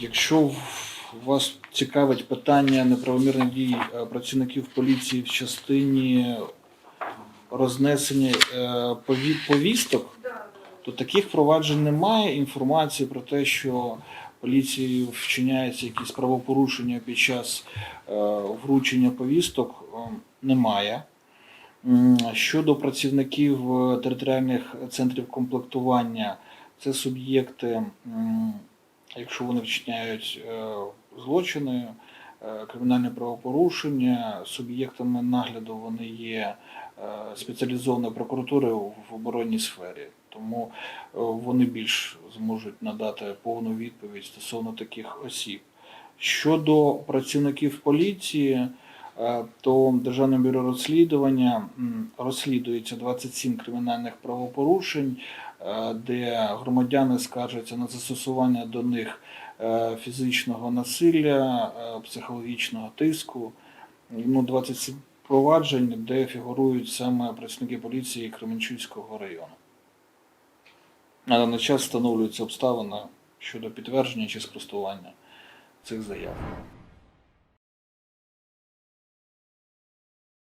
Якщо вас цікавить питання неправомірних дій е, працівників поліції в частині рознесення е, повісток, то таких проваджень немає. Інформації про те, що поліцією вчиняються якісь правопорушення під час е, вручення повісток, немає. Щодо працівників територіальних центрів комплектування, це суб'єкти, якщо вони вчиняють е, злочини, кримінальні кримінальне правопорушення, суб'єктами нагляду вони є е, спеціалізованої прокуратури в оборонній сфері. Тому е, вони більш зможуть надати повну відповідь стосовно таких осіб. Щодо працівників поліції, е, то Державне бюро розслідування розслідується 27 кримінальних правопорушень, е, де громадяни скаржаться на застосування до них е, фізичного насилля, е, психологічного тиску. Ну, 27 проваджень, де фігурують саме працівники поліції Кременчуцького району. На даний час встановлюються обставини щодо підтвердження чи спростування цих заяв.